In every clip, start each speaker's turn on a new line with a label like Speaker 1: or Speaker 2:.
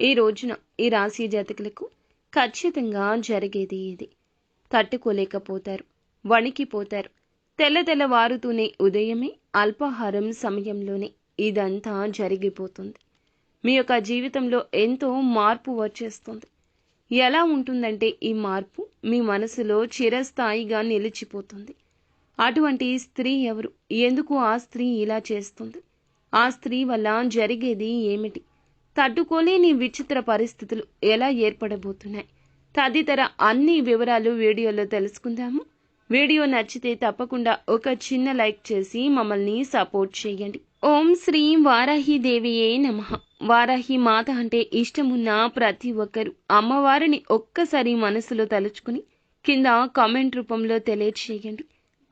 Speaker 1: ఈ రోజున ఈ రాశి జాతకులకు ఖచ్చితంగా జరిగేది ఇది. తట్టుకోలేకపోతారు వణికిపోతారు. తెల్ల వారుతూనే ఉదయమే అల్పాహారం సమయంలోనే ఇదంతా జరిగిపోతుంది. మీ యొక్క జీవితంలో ఎంతో మార్పు వచ్చేస్తుంది. ఎలా ఉంటుందంటే ఈ మార్పు మీ మనసులో చిరస్థాయిగా నిలిచిపోతుంది. అటువంటి స్త్రీ ఎవరు? ఎందుకు ఆ స్త్రీ ఇలా చేస్తుంది? ఆ స్త్రీ వల్ల జరిగేది ఏమిటి? తట్టుకోలేని విచిత్ర పరిస్థితులు ఎలా ఏర్పడబోతున్నాయి? తదితర అన్ని వివరాలు వీడియోలో తెలుసుకుందాము. వీడియో నచ్చితే తప్పకుండా ఒక చిన్న లైక్ చేసి మమ్మల్ని సపోర్ట్ చేయండి. ఓం శ్రీ వారాహి దేవియే నమ. వారాహి మాత అంటే ఇష్టమున్న ప్రతి ఒక్కరు. అమ్మవారిని ఒక్కసారి మనసులో తలుచుకుని కింద కామెంట్ రూపంలో తెలియచేయండి.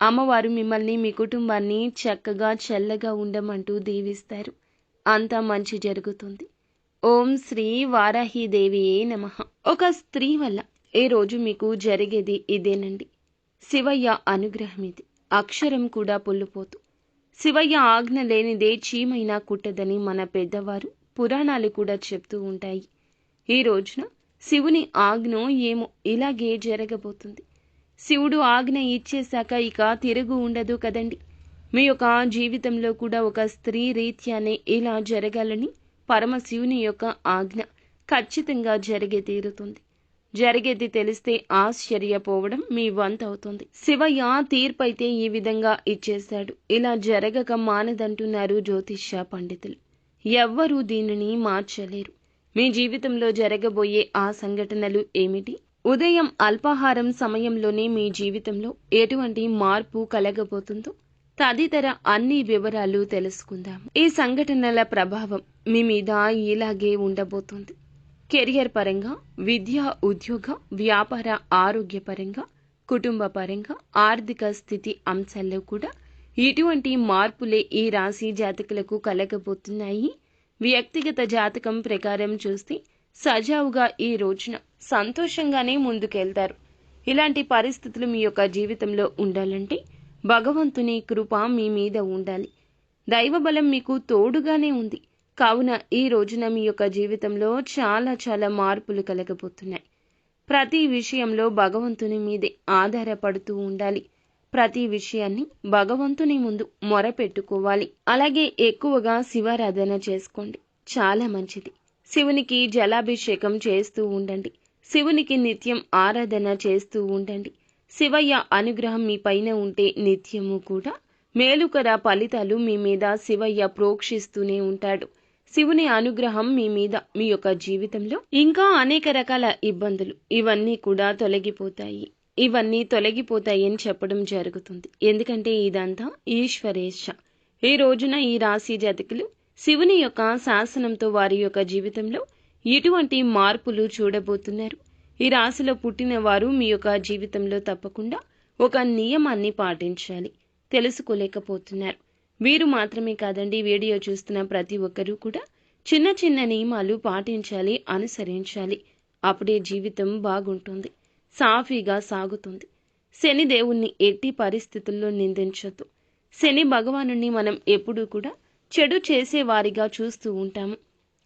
Speaker 1: అమ్మవారు మిమ్మల్ని మీ కుటుంబాన్ని చక్కగా చల్లగా ఉండమంటూ దీవిస్తారు. అంతా మంచి జరుగుతుంది. ఓం శ్రీ వారాహీదేవియే నమ. ఒక స్త్రీ వల్ల ఏ రోజు మీకు జరిగేది ఇదేనండి? శివయ్య అనుగ్రహం ఇది అక్షరం కూడా పొల్లుపోతూ. శివయ్య ఆజ్ఞ లేనిదే చీమైనా కుట్టదని మన పెద్దవారు పురాణాలు కూడా చెప్తూ ఉంటాయి. ఈ రోజున శివుని ఆజ్ఞ ఏమో ఇలాగే జరగబోతుంది. శివుడు ఆజ్ఞ ఇచ్చేశాక ఇక తిరుగు ఉండదు కదండి. మీ యొక్క జీవితంలో కూడా ఒక స్త్రీ రీత్యానే ఇలా జరగాలని పరమశివుని యొక్క ఆజ్ఞ ఖచ్చితంగా జరిగే తీరుతుంది. జరిగేది తెలిస్తే ఆశ్చర్యపోవడం మీ వంత అవుతుంది. శివయ్య తీర్పైతే ఈ విధంగా ఇచ్చేశాడు. ఇలా జరగక మానదంటున్నారు జ్యోతిష్య పండితులు. ఎవ్వరూ దీనిని మార్చలేరు. మీ జీవితంలో జరగబోయే ఆ సంఘటనలు ఏమిటి? ఉదయం అల్పాహారం సమయంలోనే మీ జీవితంలో ఎటువంటి మార్పు కలగబోతుందో? తదితర అన్ని వివరాలు తెలుసుకుందాం. ఈ సంఘటనల ప్రభావం మీ మీద ఇలాగే ఉండబోతుంది. కెరియర్ పరంగా విద్య ఉద్యోగ వ్యాపార ఆరోగ్య పరంగా కుటుంబ పరంగా ఆర్థిక స్థితి అంశాల్లో కూడా ఇటువంటి మార్పులే ఈ రాశి జాతకులకు కలగబోతున్నాయి. వ్యక్తిగత జాతకం ప్రకారం చూస్తే సజావుగా ఈ రోజున సంతోషంగానే ముందుకెళ్తారు. ఇలాంటి పరిస్థితులు మీ యొక్క జీవితంలో ఉండాలంటే భగవంతుని కృప మీ మీద ఉండాలి. దైవబలం మీకు తోడుగానే ఉంది. కావున ఈ రోజున మీ యొక్క జీవితంలో చాలా చాలా మార్పులు కలగబోతున్నాయి. ప్రతి విషయంలో భగవంతుని మీదే ఆధారపడుతూ ఉండాలి. ప్రతి విషయాన్ని భగవంతుని ముందు మొరపెట్టుకోవాలి. అలాగే ఎక్కువగా శివారాధన చేసుకోండి. చాలా మంచిది. శివునికి జలాభిషేకం చేస్తూ ఉండండి. శివునికి నిత్యం ఆరాధన చేస్తూ ఉండండి. శివయ్య అనుగ్రహం మీ పైన ఉంటే నిత్యము కూడా. మేలుకర ఫలితాలు మీ మీద శివయ్య ప్రోక్షిస్తూనే ఉంటాడు. శివుని అనుగ్రహం మీ మీద మీ యొక్క జీవితంలో ఇంకా అనేక రకాల ఇబ్బందులు. ఇవన్నీ కూడా తొలగిపోతాయి. ఇవన్నీ తొలగిపోతాయి అని చెప్పడం జరుగుతుంది. ఎందుకంటే ఇదంతా ఈశ్వరేచ్ఛ. ఈ రోజున ఈ రాశి జాతకులు శివుని యొక్క శాసనంతో వారి యొక్క జీవితంలో ఎటువంటి మార్పులు చూడబోతున్నారు? ఈ రాశిలో పుట్టిన వారు మీ యొక్క జీవితంలో తప్పకుండా ఒక నియమాన్ని పాటించాలి. తెలుసుకోలేకపోతున్నారు. వీరు మాత్రమే కాదండి వీడియో చూస్తున్న ప్రతి ఒక్కరూ కూడా చిన్న చిన్న నియమాలు పాటించాలి అనుసరించాలి. అప్పుడే జీవితం బాగుంటుంది సాఫీగా సాగుతుంది. శని దేవుణ్ణి ఎట్టి పరిస్థితుల్లో నిందించొద్దు. శని భగవానుణ్ణి మనం ఎప్పుడూ కూడా చెడు చేసేవారిగా చూస్తూ ఉంటాము.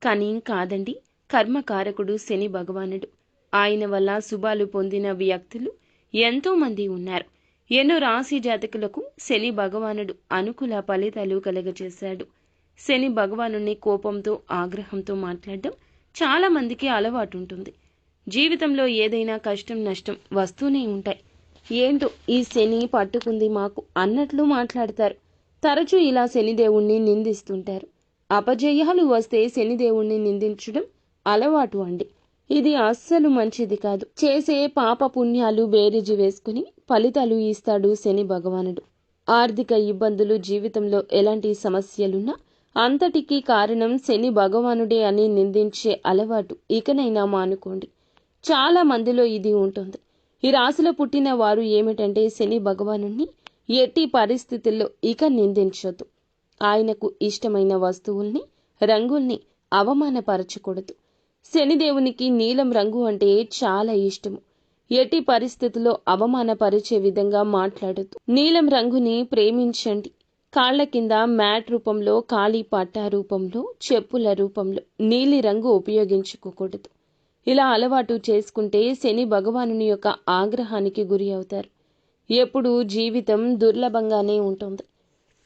Speaker 1: కానీ కాదండి కర్మకారకుడు శని భగవానుడు. ఆయన వల్ల శుభాలు పొందిన వ్యక్తులు ఎంతో మంది ఉన్నారు. ఎన్నో రాశి జాతకులకు శని భగవానుడు అనుకూల ఫలితాలు కలగజేశాడు. శని భగవానుని కోపంతో ఆగ్రహంతో మాట్లాడడం చాలా మందికి అలవాటు ఉంటుంది జీవితంలో ఏదైనా కష్టం నష్టం వస్తూనే ఉంటాయి. ఏంటో ఈ శని పట్టుకుంది మాకు అన్నట్లు మాట్లాడతారు. తరచూ ఇలా శనిదేవుణ్ణి నిందిస్తుంటారు. అపజయాలు వస్తే శనిదేవుణ్ణి నిందించడం అలవాటు అండి. ఇది అస్సలు మంచిది కాదు. చేసే పాప పుణ్యాలు బేరీజు వేసుకుని ఫలితాలు ఇస్తాడు శని భగవానుడు. ఆర్థిక ఇబ్బందులు జీవితంలో ఎలాంటి సమస్యలున్నా అంతటికీ కారణం శని భగవానుడే అని నిందించే అలవాటు ఇకనైనా మానుకోండి. చాలా మందిలో ఇది ఉంటుంది. ఈ రాశిలో పుట్టిన వారు ఏమిటంటే శని భగవాను ఎట్టి పరిస్థితుల్లో ఇక నిందించొద్దు. ఆయనకు ఇష్టమైన వస్తువుల్ని రంగుల్ని అవమానపరచకూడదు. శనిదేవునికి నీలం రంగు అంటే చాలా ఇష్టము. ఎట్టి పరిస్థితుల్లో అవమానపరిచే విధంగా మాట్లాడద్దు. నీలం రంగుని ప్రేమించండి. కాళ్ళ కింద మ్యాట్ రూపంలో ఖాళీ పట్టా రూపంలో చెప్పుల రూపంలో నీలి రంగు ఉపయోగించుకోకూడదు. ఇలా అలవాటు చేసుకుంటే శని భగవానుని యొక్క ఆగ్రహానికి గురి అవుతారు. ఎప్పుడు జీవితం దుర్లభంగానే ఉంటుంది.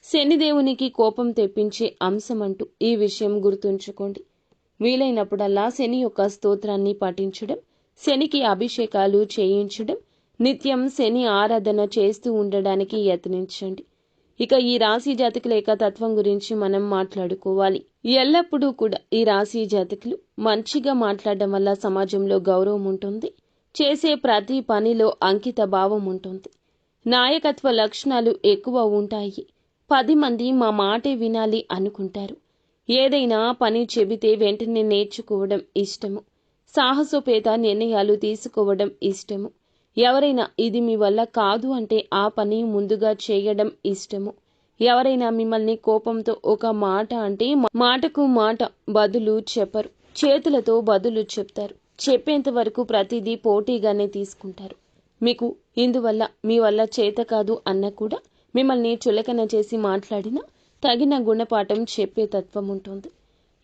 Speaker 1: శనిదేవునికి కోపం తెప్పించే అంశమంటూ ఈ విషయం గుర్తుంచుకోండి. వీలైనప్పుడల్లా శని యొక్క స్తోత్రాన్ని పఠించడం శనికి అభిషేకాలు చేయించడం నిత్యం శని ఆరాధన చేస్తూ ఉండడానికి యత్నించండి. ఇక ఈ రాశి జాతకుల యొక్క తత్వం గురించి మనం మాట్లాడుకోవాలి. ఎల్లప్పుడూ కూడా ఈ రాశి జాతకులు మంచిగా మాట్లాడడం వల్ల సమాజంలో గౌరవం ఉంటుంది చేసే ప్రతి పనిలో అంకిత భావం ఉంటుంది. నాయకత్వ లక్షణాలు ఎక్కువ ఉంటాయి. పది మంది మా మాటే వినాలి అనుకుంటారు. ఏదైనా పని చెబితే వెంటనే నేర్చుకోవడం ఇష్టము. సాహసోపేత నిర్ణయాలు తీసుకోవడం ఇష్టము. ఎవరైనా ఇది మీ వల్ల కాదు అంటే ఆ పని ముందుగా చేయడం ఇష్టము. ఎవరైనా మిమ్మల్ని కోపంతో ఒక మాట అంటే మాటకు మాట బదులు చెప్పరు. చేతులతో బదులు చెప్తారు. చెప్పేంత వరకు ప్రతిదీ పోటీగానే తీసుకుంటారు. మీకు ఇందువల్ల మీ వల్ల చేత కాదు అన్న కూడా మిమ్మల్ని చులకన చేసి మాట్లాడినా తగిన గుణపాఠం చెప్పే తత్వం ఉంటుంది.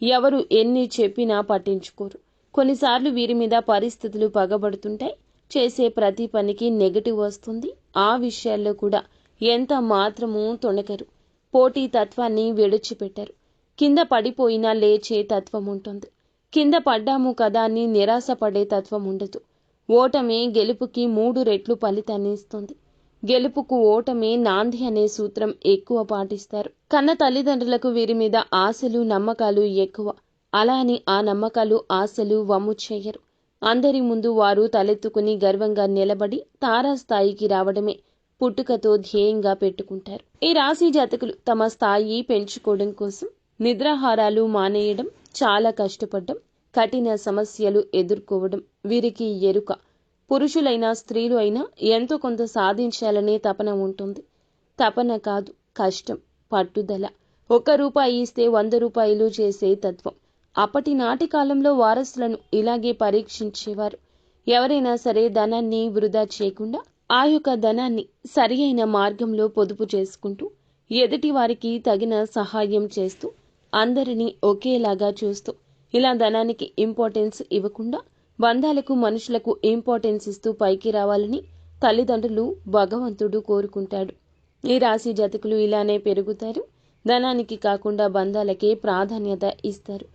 Speaker 1: ఎవరు ఎన్ని చెప్పినా పట్టించుకోరు. కొన్నిసార్లు వీరి మీద పరిస్థితులు పగబడుతుంటాయి చేసే ప్రతి పనికి నెగటివ్ వస్తుంది. ఆ విషయాల్లో కూడా ఎంత మాత్రమూ తొణకరు. పోటీ తత్వాన్ని విడిచిపెట్టరు. కింద పడిపోయినా లేచే తత్వం ఉంటుంది. కింద పడ్డాము కదా అని నిరాశపడే తత్వం ఉండదు. ఓటమే గెలుపుకి మూడు రెట్లు ఫలితాన్ని ఇస్తుంది. గెలుపుకు ఓటమే నాంది అనే సూత్రం ఎక్కువ పాటిస్తారు. కన్న తల్లిదండ్రులకు వీరి మీద ఆశలు నమ్మకాలు ఎక్కువ. అలా అని ఆ నమ్మకాలు ఆశలు వమ్ము చేయరు. అందరి ముందు వారు తలెత్తుకుని గర్వంగా నిలబడి తారాస్థాయికి రావడమే పుట్టుకతో ధ్యేయంగా పెట్టుకుంటారు. ఈ రాశి జాతకులు తమ స్థాయి పెంచుకోవడం కోసం నిద్రాహారాలు మానేయడం చాలా కష్టపడడం కఠిన సమస్యలు ఎదుర్కోవడం వీరికి ఎరుక. పురుషులైనా స్త్రీలు అయినా ఎంతో కొంత సాధించాలనే తపన ఉంటుంది. తపన కాదు కష్టం పట్టుదల. ఒక్క రూపాయి ఇస్తే వంద రూపాయలు చేసే తత్వం. అప్పటి నాటి కాలంలో వారసులను ఇలాగే పరీక్షించేవారు. ఎవరైనా సరే ధనాన్ని వృధా చేయకుండా ఆ యొక్క ధనాన్ని సరి అయిన మార్గంలో పొదుపు చేసుకుంటూ ఎదుటి వారికి తగిన సహాయం చేస్తూ అందరినీ ఒకేలాగా చూస్తూ ఇలా ధనానికి ఇంపార్టెన్స్ ఇవ్వకుండా బంధాలకు మనుషులకు ఇంపార్టెన్స్ ఇస్తూ పైకి రావాలని తల్లిదండ్రులు భగవంతుడు కోరుకుంటాడు. ఈ రాశి జాతకులు ఇలానే పెరుగుతారు. ధనానికి కాకుండా బంధాలకే ప్రాధాన్యత ఇస్తారు.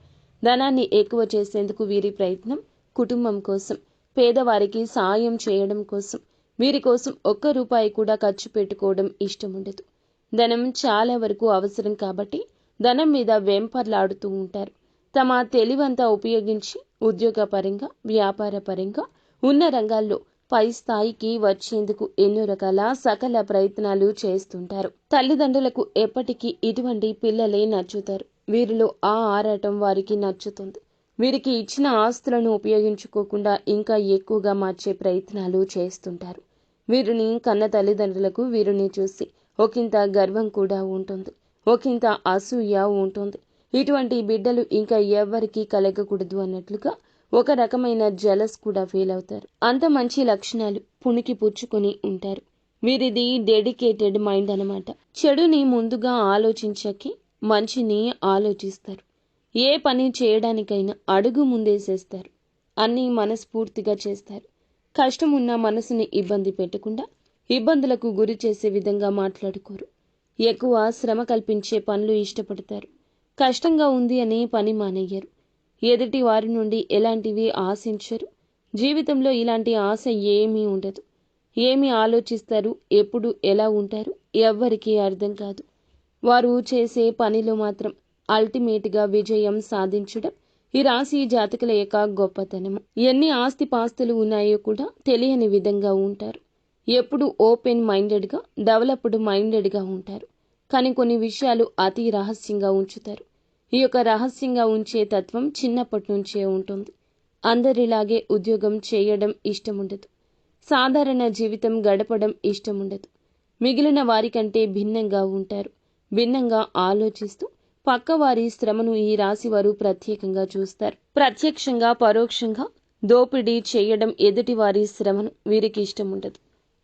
Speaker 1: ధనాన్ని ఎక్కువ చేసేందుకు వీరి ప్రయత్నం కుటుంబం కోసం పేదవారికి సాయం చేయడం కోసం. వీరి కోసం ఒక్క రూపాయి కూడా ఖర్చు పెట్టుకోవడం ఇష్టం ఉండదు ధనం చాలా వరకు అవసరం కాబట్టి ధనం మీద వెంపర్లాడుతూ ఉంటారు. తమ తెలివంతా ఉపయోగించి ఉద్యోగపరంగా వ్యాపార పరంగా ఉన్న రంగాల్లో పై స్థాయికి వచ్చేందుకు ఎన్నో రకాల సకల ప్రయత్నాలు చేస్తుంటారు. తల్లిదండ్రులకు ఎప్పటికీ ఇటువంటి పిల్లలే నచ్చుతారు. వీరిలో ఆ ఆరాటం వారికి నచ్చుతుంది. వీరికి ఇచ్చిన ఆస్తులను ఉపయోగించుకోకుండా ఇంకా ఎక్కువగా మార్చే ప్రయత్నాలు చేస్తుంటారు. వీరిని కన్న తల్లిదండ్రులకు వీరిని చూసి ఒకంత గర్వం కూడా ఉంటుంది. ఒకంత అసూయ ఉంటుంది. ఇటువంటి బిడ్డలు ఇంకా ఎవ్వరికీ కలగకూడదు అన్నట్లుగా ఒక రకమైన జలస్ కూడా ఫీల్ అవుతారు. అంత మంచి లక్షణాలు పుణికి పుచ్చుకొని ఉంటారు. వీరిది డెడికేటెడ్ మైండ్ అనమాట చెడుని ముందుగా ఆలోచించకి మంచిని ఆలోచిస్తారు. ఏ పని చేయడానికైనా అడుగు ముందేసేస్తారు అన్నీ మనస్ఫూర్తిగా చేస్తారు. కష్టం ఉన్న మనసుని ఇబ్బంది పెట్టకుండా ఇబ్బందులకు గురి చేసే విధంగా మాట్లాడుకోరు. ఎక్కువ శ్రమ కల్పించే పనులు ఇష్టపడతారు. కష్టంగా ఉంది అని పని మానేయరు. ఎదుటి వారి నుండి ఎలాంటివి ఆశించరు. జీవితంలో ఇలాంటి ఆశ ఏమీ ఉండదు. ఏమి ఆలోచిస్తారు ఎప్పుడు ఎలా ఉంటారు ఎవ్వరికీ అర్థం కాదు. వారు చేసే పనిలో మాత్రం అల్టిమేట్గా విజయం సాధించడం ఈ రాశి జాతకుల యొక్క గొప్పతనము ఎన్ని ఆస్తి పాస్తులు ఉన్నాయో కూడా తెలియని విధంగా ఉంటారు. ఎప్పుడు ఓపెన్ మైండెడ్గా డెవలప్డ్ మైండెడ్గా ఉంటారు. కానీ కొన్ని విషయాలు అతి రహస్యంగా ఉంచుతారు. ఈ యొక్క రహస్యంగా ఉంచే తత్వం చిన్నప్పటి నుంచే ఉంటుంది. అందరిలాగే ఉద్యోగం చేయడం ఇష్టముండదు. సాధారణ జీవితం గడపడం ఇష్టముండదు. మిగిలిన వారికంటే భిన్నంగా ఉంటారు. భిన్నంగా ఆలోచిస్తూ పక్కవారి శ్రమను ఈ రాశి వారు ప్రత్యేకంగా చూస్తారు. ప్రత్యక్షంగా పరోక్షంగా దోపిడీ చేయడం ఎదుటివారి శ్రమను వీరికి ఇష్టముండదు.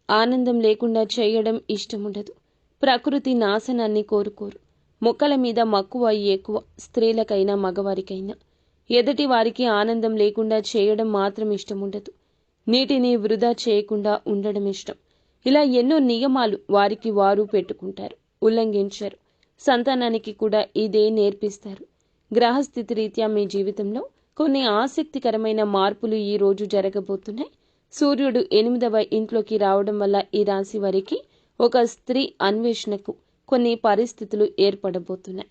Speaker 1: ఆనందం లేకుండా చేయడం ఇష్టముండదు. ప్రకృతి నాశనాన్ని కోరుకోరు. మొక్కల మీద మక్కువ ఎక్కువ స్త్రీలకైనా మగవారికైనా. ఎదుటి వారికి ఆనందం లేకుండా చేయడం మాత్రం ఇష్టముండదు. నీటిని వృధా చేయకుండా ఉండడం ఇష్టం. ఇలా ఎన్నో నియమాలు వారికి వారు పెట్టుకుంటారు ఉల్లంఘించారు. సంతానానికి కూడా ఇదే నేర్పిస్తారు. గ్రహస్థితి రీత్యా మీ జీవితంలో కొన్ని ఆసక్తికరమైన మార్పులు ఈ రోజు జరగబోతున్నాయి. సూర్యుడు ఎనిమిదవ ఇంట్లోకి రావడం వల్ల ఈ రాశి వారికి ఒక స్త్రీ అన్వేషణకు కొన్ని పరిస్థితులు ఏర్పడబోతున్నాయి.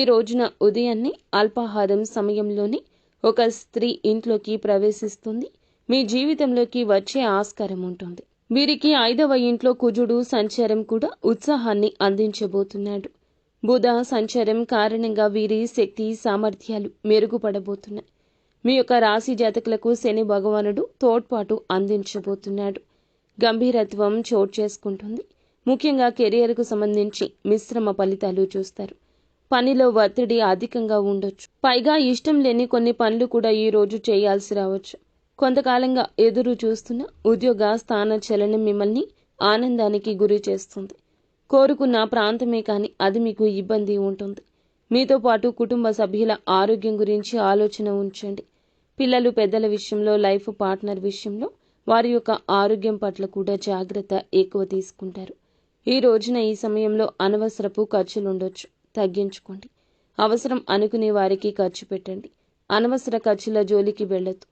Speaker 1: ఈ రోజున ఉదయాన్నే అల్పాహారం సమయంలోనే ఒక స్త్రీ ఇంట్లోకి ప్రవేశిస్తుంది. మీ జీవితంలోకి వచ్చే ఆస్కారం ఉంటుంది. వీరికి ఐదవ ఇంట్లో కుజుడు సంచారం కూడా ఉత్సాహాన్ని అందించబోతున్నాడు. బుధ సంచారం కారణంగా వీరి శక్తి సామర్థ్యాలు మెరుగుపడబోతున్నాయి. మీ యొక్క రాశి జాతకులకు శని భగవానుడు తోడ్పాటు అందించబోతున్నాడు. గంభీరత్వం చోటు చేసుకుంటుంది. ముఖ్యంగా కెరియర్కు సంబంధించి మిశ్రమ ఫలితాలు చూస్తారు. పనిలో ఒత్తిడి అధికంగా ఉండొచ్చు. పైగా ఇష్టం లేని కొన్ని పనులు కూడా ఈ రోజు చేయాల్సి రావచ్చు. కొంతకాలంగా ఎదురు చూస్తున్న ఉద్యోగ స్థాన చలనం మిమ్మల్ని ఆనందానికి గురి చేస్తుంది. కోరుకున్న ప్రాంతమే కానీ అది మీకు ఇబ్బంది ఉంటుంది. మీతో పాటు కుటుంబ సభ్యుల ఆరోగ్యం గురించి ఆలోచన ఉంచండి. పిల్లలు పెద్దల విషయంలో లైఫ్ పార్ట్నర్ విషయంలో వారి యొక్క ఆరోగ్యం పట్ల కూడా జాగ్రత్త ఎక్కువ తీసుకుంటారు. ఈ రోజున ఈ సమయంలో అనవసరపు ఖర్చులుండొచ్చు. తగ్గించుకోండి. అవసరం అనుకునే వారికి ఖర్చు పెట్టండి. అనవసర ఖర్చుల జోలికి వెళ్ళొద్దు.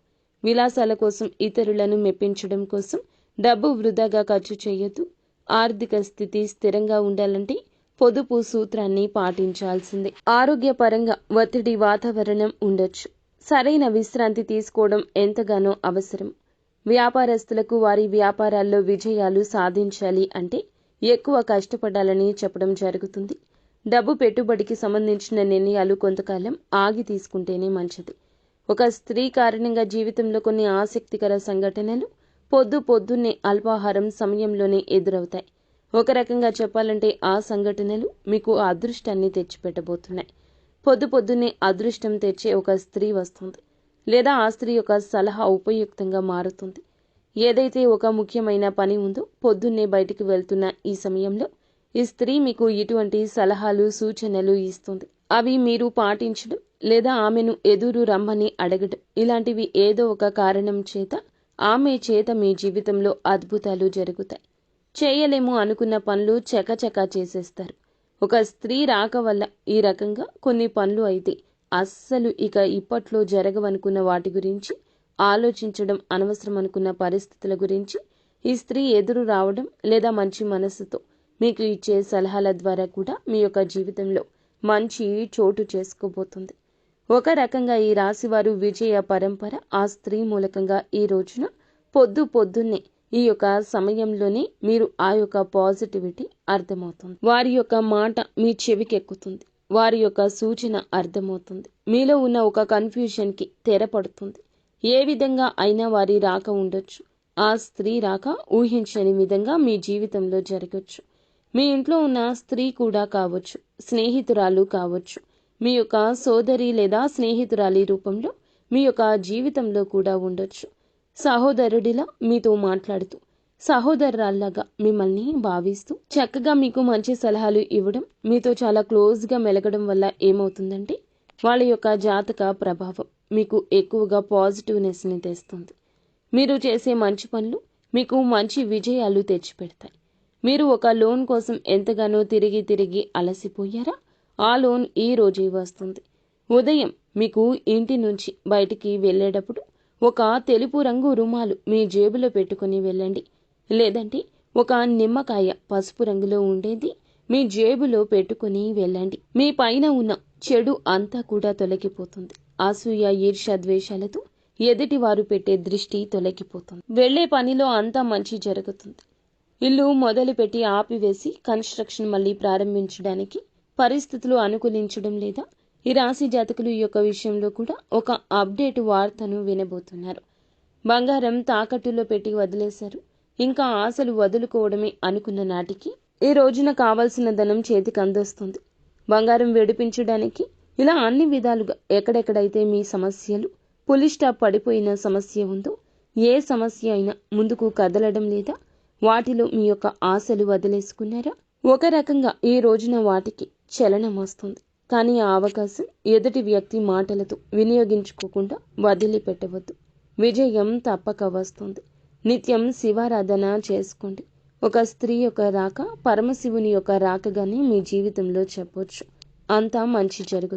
Speaker 1: విలాసాల కోసం ఇతరులను మెప్పించడం కోసం డబ్బు వృధాగా ఖర్చు చేయొద్దు. ఆర్థిక స్థితి స్థిరంగా ఉండాలంటే పొదుపు సూత్రాన్ని పాటించాల్సిందే. ఆరోగ్యపరంగా ఒత్తిడి వాతావరణం ఉండొచ్చు. సరైన విశ్రాంతి తీసుకోవడం ఎంతగానో అవసరం. వ్యాపారస్తులకు వారి వ్యాపారాల్లో విజయాలు సాధించాలి అంటే ఎక్కువ కష్టపడాలని చెప్పడం జరుగుతుంది. డబ్బు పెట్టుబడికి సంబంధించిన నిర్ణయాలు కొంతకాలం ఆగి తీసుకుంటేనే మంచిది. ఒక స్త్రీ కారణంగా జీవితంలో కొన్ని ఆసక్తికర సంఘటనలు పొద్దు పొద్దున్నే అల్పాహారం సమయంలోనే ఎదురవుతాయి. ఒక రకంగా చెప్పాలంటే ఆ సంఘటనలు మీకు అదృష్టాన్ని తెచ్చిపెట్టబోతున్నాయి. పొద్దు పొద్దున్నే అదృష్టం తెచ్చే ఒక స్త్రీ వస్తుంది. లేదా ఆ స్త్రీ యొక్క సలహా ఉపయుక్తంగా మారుతుంది. ఏదైతే ఒక ముఖ్యమైన పని ఉందో పొద్దున్నే బయటికి వెళ్తున్న ఈ సమయంలో ఈ స్త్రీ మీకు ఇటువంటి సలహాలు సూచనలు ఇస్తుంది. అవి మీరు పాటించడం లేదా ఆమెను ఎదురు రమ్మని అడగడం ఇలాంటివి ఏదో ఒక కారణం చేత ఆమె చేత మీ జీవితంలో అద్భుతాలు జరుగుతాయి. చేయలేము అనుకున్న పనులు చకచకా చేసేస్తారు. ఒక స్త్రీ రాక వల్ల ఈ రకంగా కొన్ని పనులు అయితే అస్సలు ఇక ఇప్పట్లో జరగవనుకున్న వాటి గురించి ఆలోచించడం అనవసరం అనుకున్న పరిస్థితుల గురించి ఈ స్త్రీ ఎదురు రావడం లేదా మంచి మనస్సుతో మీకు ఇచ్చే సలహాల ద్వారా కూడా మీ యొక్క జీవితంలో మంచి చోటు చేసుకోబోతుంది. ఒక రకంగా ఈ రాశివారు విజయ పరంపర ఆ స్త్రీ మూలకంగా ఈ రోజున పొద్దు పొద్దున్నే ఈ యొక్క సమయంలోనే మీరు ఆ యొక్క పాజిటివిటీ అర్థమవుతుంది. వారి యొక్క మాట మీ చెవికెక్కుతుంది. వారి యొక్క సూచన అర్థమవుతుంది. మీలో ఉన్న ఒక కన్ఫ్యూజన్కి తెరపడుతుంది. ఏ విధంగా అయినా వారి రాక ఉండొచ్చు. ఆ స్త్రీ రాక ఊహించని విధంగా మీ జీవితంలో జరగచ్చు. మీ ఇంట్లో ఉన్న స్త్రీ కూడా కావచ్చు స్నేహితురాలు కావచ్చు. మీ యొక్క సోదరి లేదా స్నేహితురాలి రూపంలో మీ యొక్క జీవితంలో కూడా ఉండొచ్చు. సహోదరుడిలా మీతో మాట్లాడుతూ సహోదరురాల్లాగా మిమ్మల్ని భావిస్తూ చక్కగా మీకు మంచి సలహాలు ఇవ్వడం మీతో చాలా క్లోజ్గా మెలగడం వల్ల ఏమవుతుందంటే వాళ్ళ యొక్క జాతక ప్రభావం. మీకు ఎక్కువగా పాజిటివ్నెస్ని తెస్తుంది. మీరు చేసే మంచి పనులు మీకు మంచి విజయాలు తెచ్చిపెడతాయి. మీరు ఒక లోన్ కోసం ఎంతగానో తిరిగి తిరిగి అలసిపోయారా? ఆ లోన్ ఈ రోజే వస్తుంది. ఉదయం మీకు ఇంటి నుంచి బయటికి వెళ్ళేటప్పుడు ఒక తెలుపు రంగు రుమాలు మీ జేబులో పెట్టుకుని వెళ్ళండి. లేదంటే ఒక నిమ్మకాయ పసుపు రంగులో ఉండేది మీ జేబులో పెట్టుకుని వెళ్ళండి. మీ పైన ఉన్న చెడు అంతా కూడా తొలగిపోతుంది. అసూయ ఈర్ష్య ద్వేషాలతో ఎదుటి వారు పెట్టే దృష్టి తొలగిపోతుంది. వెళ్ళే పనిలో అంతా మంచి జరుగుతుంది. ఇల్లు మొదలుపెట్టి ఆపివేసి కన్స్ట్రక్షన్ మళ్ళీ ప్రారంభించడానికి పరిస్థితులు అనుకూలించడం లేదా ఈ రాశి జాతకులు ఈ యొక్క విషయంలో కూడా ఒక అప్డేట్ వార్తను వినబోతున్నారు. బంగారం తాకట్టులో పెట్టి వదిలేశారు. ఇంకా ఆశలు వదులుకోవడమే అనుకున్న నాటికి ఈ రోజున కావలసిన ధనం చేతికి అందొస్తుంది. బంగారం విడిపించడానికి ఇలా అన్ని విధాలుగా ఎక్కడెక్కడైతే మీ సమస్యలు పులి స్టాప్ పడిపోయిన సమస్య ఉందో ఏ సమస్య అయినా ముందుకు కదలడం లేదా వాటిలో మీ యొక్క ఆశలు వదిలేసుకున్నారా? ఒక రకంగా ఈ రోజున వాటికి చలనం వస్తుంది. కానీ ఆ అవకాశం ఎదుటి వ్యక్తి మాటలతో వినియోగించుకోకుండా వదిలిపెట్టవద్దు. విజయం తప్పక వస్తుంది. నిత్యం శివారాధన చేసుకోండి. ఒక స్త్రీ యొక్క రాక పరమశివుని యొక్క రాకగానే మీ జీవితంలో చెప్పొచ్చు. అంతా మంచి జరుగుతుంది.